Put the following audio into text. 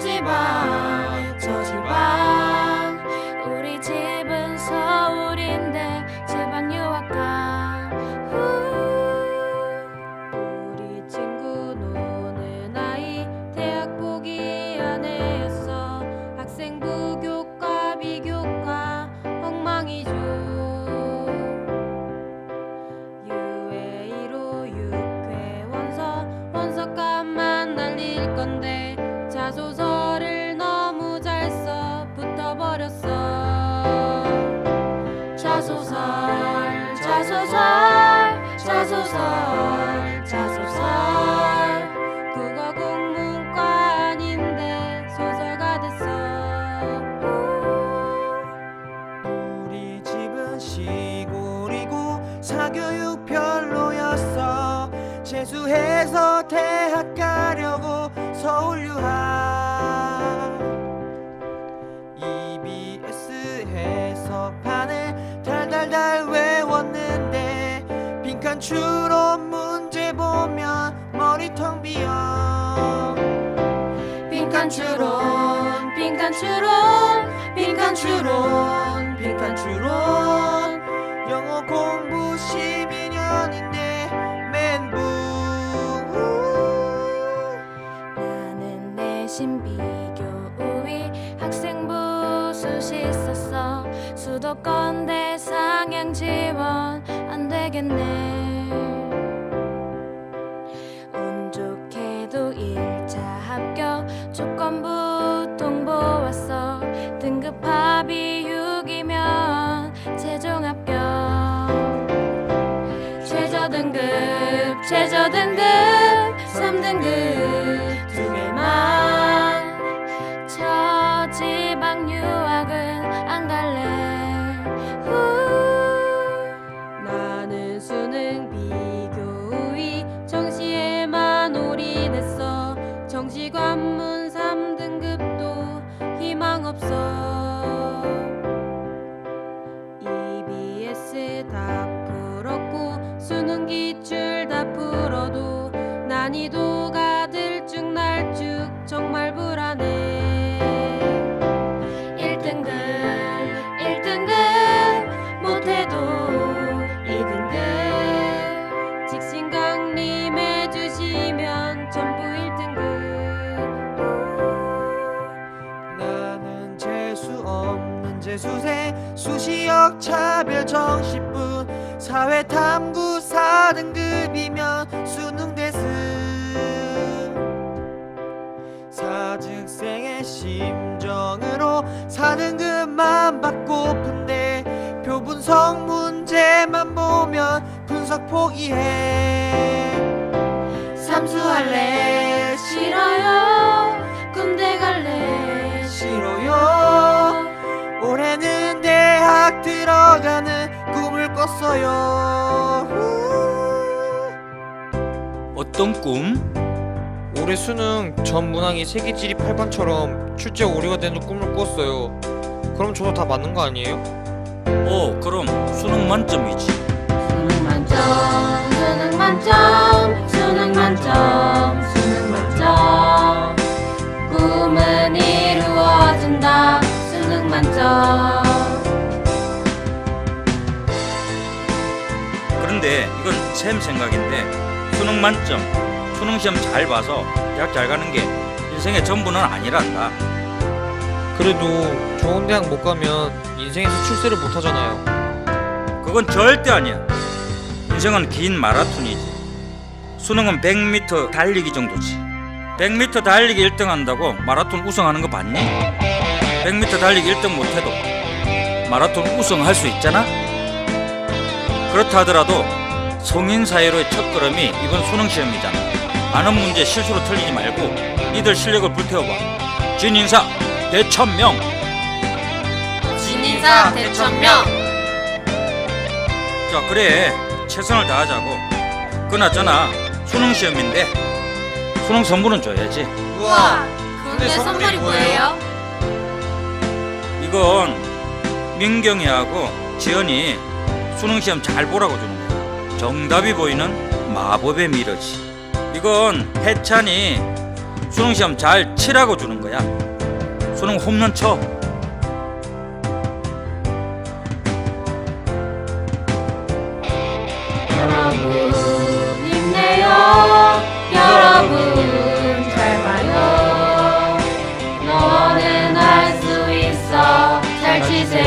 집 자소설 자소설. 국문과 아닌데 소설가 됐어. 우리 집은 시골이고 사교육 별로였어. 재수해서 대학 가 머리 텅 비어 빈칸 추론 빈칸 추론 빈칸 추론 빈칸 추론. 영어 공부 12년인데 멘붕 나는 내신 비교 우위 학생부 수시 썼어. 수도권 대상형 지원 안 되겠네 최저 등급 3등급 두 개만. 저 지방 유학은 안 갈래. 후. 나는 수능 비교 우위 정시에만 올인했어. 정시 관문 3등급도 희망 없어. EBS 다 난이도가 들쭉날쭉 정말 불안해. 1등급 1등급 못해도 2등급. 직신 강림해 주시면 전부 1등급. 나는 재수 없는 재수생 수시역 차별 정시뿐 사회 탐구 4등급이면 수능 대 보면 분석 포기해 삼수할래 싫어요 군대 갈래 싫어요 올해는 대학 들어가는 꿈을 꿨어요 어떤 꿈? 올해 수능 전 문항이 세계지리 8반처럼 출제 오류가 되는 꿈을 꿨어요. 그럼 저도 다 맞는 거 아니에요? 어, 그럼 수능 만점이지. 수능 만점 수능 만점 수능 만점 수능 만점 꿈은 이루어진다 수능 만점 그런데 이건 쌤 생각인데 수능 만점, 수능 시험 잘 봐서 대학 잘 가는 게 인생의 전부는 아니란다. 그래도 좋은 대학 못 가면 인생에서 출세를 못 하잖아요. 그건 절대 아니야. 인생은 긴 마라톤이지. 수능은 100m 달리기 정도지. 100m 달리기 1등 한다고 마라톤 우승하는 거 봤니? 100m 달리기 1등 못해도 마라톤 우승할 수 있잖아? 그렇다 하더라도 성인 사회로의 첫 걸음이 이번 수능 시험이잖아. 아는 문제 실수로 틀리지 말고 니들 실력을 불태워봐. 진인사 대천명. 진인사 대천명 자 그래 최선을 다하자고 그나저나 수능 시험인데 수능 선물은 줘야지 우와 근데 선물이 뭐예요? 이건 민경이하고 지연이 수능 시험 잘 보라고 주는 거야 정답이 보이는 마법의 미러지. 이건 해찬이 수능 시험 잘 치라고 주는 거야. 수능 홈런 쳐.